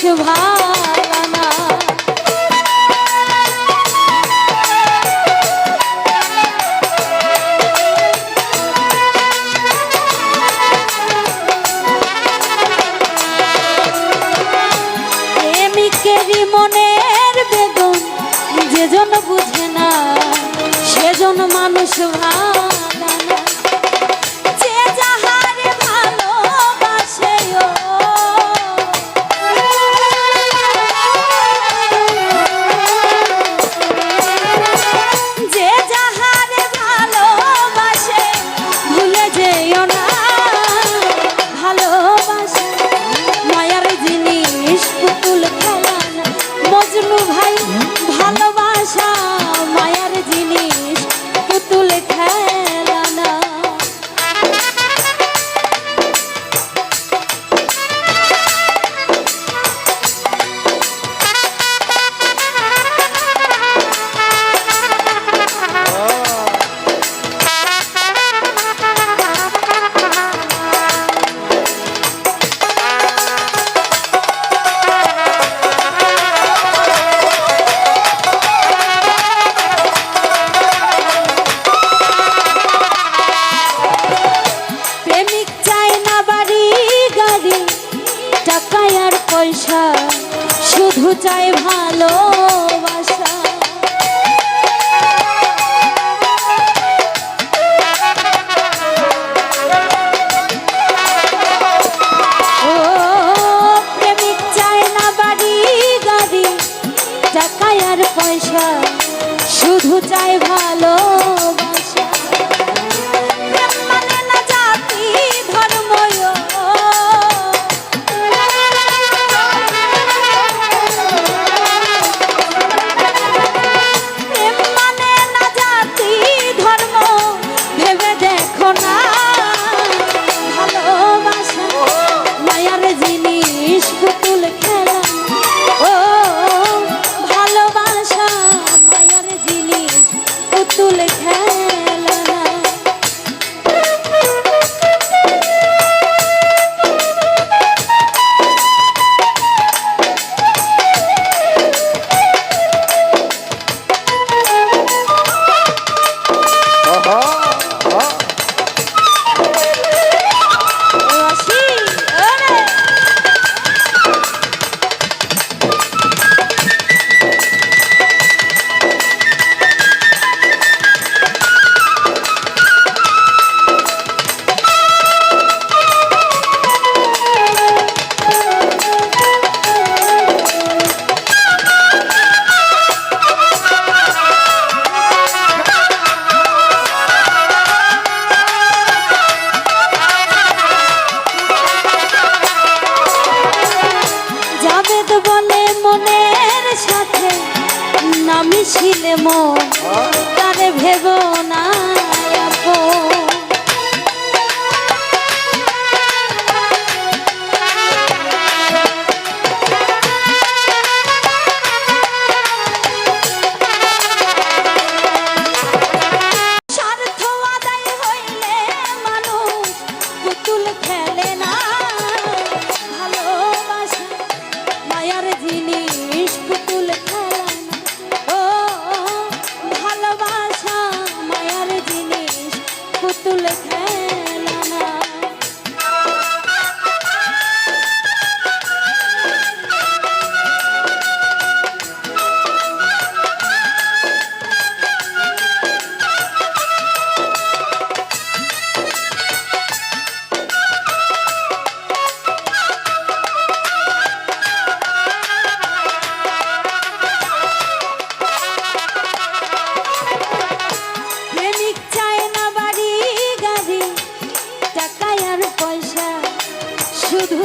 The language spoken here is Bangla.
কিছু ভালো না মনের বেদন যেজন বুঝে না সেজন মানুষ শুধু চাই ভালোবাসা। টাকায় আর পয়সা শুধু চাই ভালো 뭐 Let's go.